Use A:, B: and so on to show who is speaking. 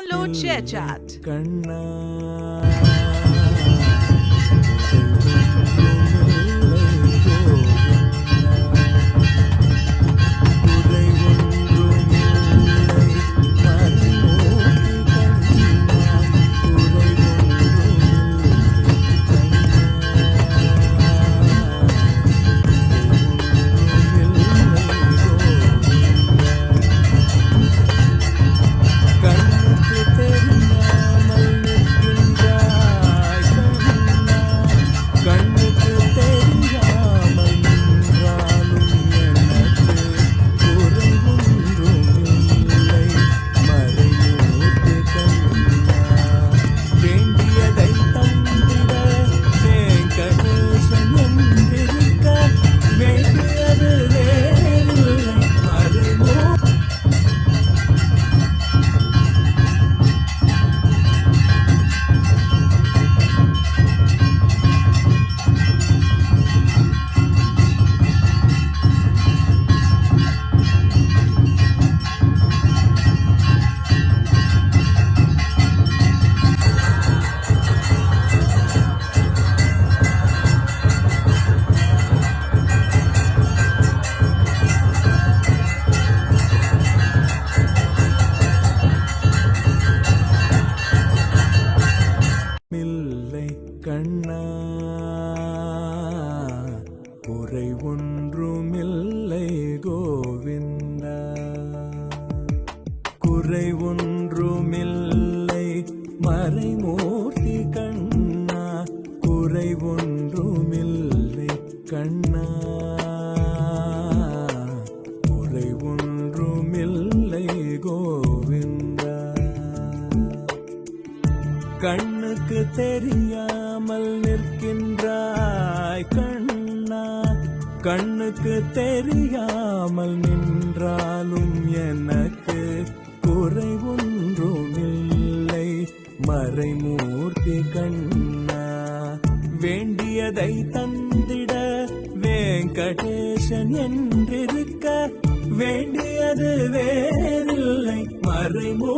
A: Download share chat करना குறை ஒன்றுமில்லை கோவிந்தா. குறை ஒன்றுமில்லை மறைமூர்த்தி கண்ணா. குறை ஒன்றுமில்லை கண்ணா. குறை ஒன்றுமில்லை கோவிந்தா. கண்ணுக்கு தெரியாமல் நிற்கின்றாய் கண் கண்ணுக்கு தெரியாமல் நின்றாலும் எனக்கு குறை ஒன்றுமில்லை. மறைமூர்த்தி கண்ணா வேண்டியதை தந்திட வெங்கடேசன் என்றிருக்க வேண்டியது வேறில்லை. மறைமூ